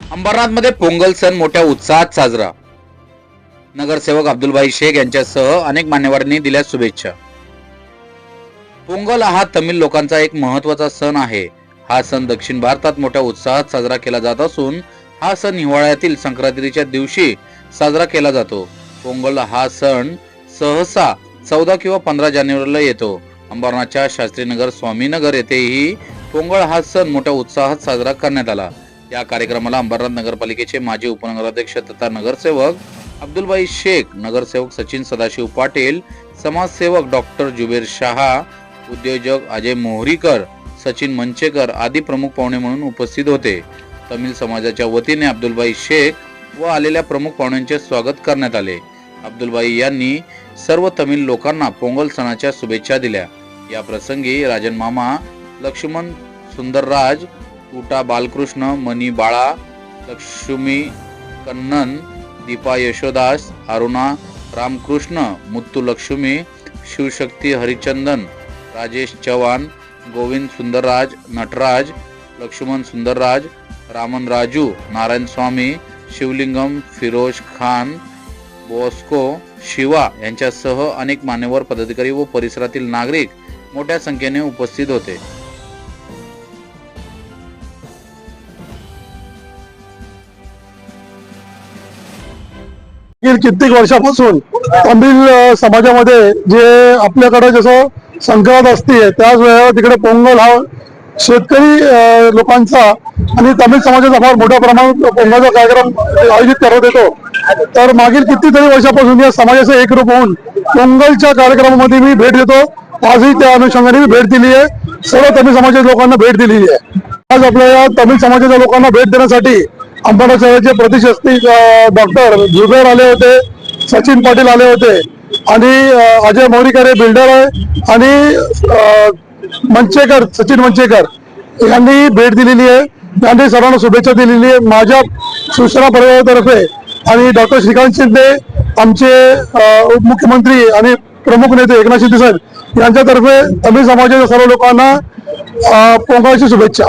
अंबरनाथमध्ये पोंगल सण मोठ्या उत्साहात साजरा. नगरसेवक अब्दुलभाई शेख यांच्यासह अनेक मान्यवरांनी दिल्या शुभेच्छा. पोंगल हा तमिळ लोकांचा एक महत्त्वाचा सण आहे. हा सण दक्षिण भारतात मोठ्या उत्साहात साजरा केला जात असून हा सण हिवाळ्यातील संक्रांतीच्या दिवशी साजरा केला जातो. पोंगल हा सण सहसा चौदा किंवा पंधरा जानेवारीला येतो. अंबरनाथच्या शास्त्रीनगर स्वामीनगर येथेही पोंगळ हा सण मोठ्या उत्साहात साजरा करण्यात आला. या कार्यक्रमाला अंबरनाथ नगरपालिकेचे माजी उपनगराध्यक्ष तथा नगरसेवक अब्दुलबाई शेख नगरसेवक सचिन सदाशिव पाटील समाजसेवक डॉक्टर जुबेर शहा उद्योजक अजय मोहरीकर सचिन मंचेकर आदी प्रमुख पाहुणे म्हणून उपस्थित होते. तमिळ समाजाच्या वतीने अब्दुलबाई शेख व आलेल्या प्रमुख पाहुण्यांचे स्वागत करण्यात आले. अब्दुलबाई यांनी सर्व तमिळ लोकांना पोंगल सणाच्या शुभेच्छा दिल्या. या प्रसंगी राजन मामा लक्ष्मण सुंदरराज उटा बालकृष्ण मणी बाळा लक्ष्मी कन्नन दीपा यशोदास अरुणा रामकृष्ण मुत्तू लक्ष्मी शिवशक्ती हरिचंदन राजेश चव्हाण गोविंद सुंदरराज नटराज लक्ष्मण सुंदरराज रामन राजू नारायण स्वामी शिवलिंगम फिरोज खान बॉस्को शिवा यांच्यासह अनेक मान्यवर पदाधिकारी व परिसरातील नागरिक मोठ्या संख्येने उपस्थित होते. कित्येक वर्षापासून तमिळ समाजामध्ये जे आपल्याकडे जसं संक्रांत असते त्याच वेळेला तिकडे पोंगल हा शेतकरी लोकांचा आणि तमिळ समाजाचा फार मोठ्या प्रमाणात पोंगलचा कार्यक्रम आयोजित करत येतो तर मागील कितीतरी वर्षापासून या समाजाचं एकरूप होऊन पोंगलच्या कार्यक्रमामध्ये मी भेट देतो. आजही त्या अनुषंगाने मी भेट दिली आहे. सर्व तमिळ समाजाच्या लोकांना भेट दिलेली आहे. आज आपल्या तमिळ समाजाच्या लोकांना भेट देण्यासाठी अंबाडा प्रतिशस्ती डॉक्टर जुबेर आले होते सचिन पाटील आले होते आणि अजय मौरीकर हे बिल्डर आहे आणि मंचेकर सचिन मंचेकर यांनी भेट दिलेली आहे. यांनी सर्वांना शुभेच्छा दिलेली आहे. माझ्या सुश्रा परिवारातर्फे आणि डॉक्टर श्रीकांत शिंदे आमचे उपमुख्यमंत्री आणि प्रमुख नेते एकनाथ शिंदे साहेब यांच्यातर्फे तमिळ समाजाच्या सर्व लोकांना अ, शुभेच्छा.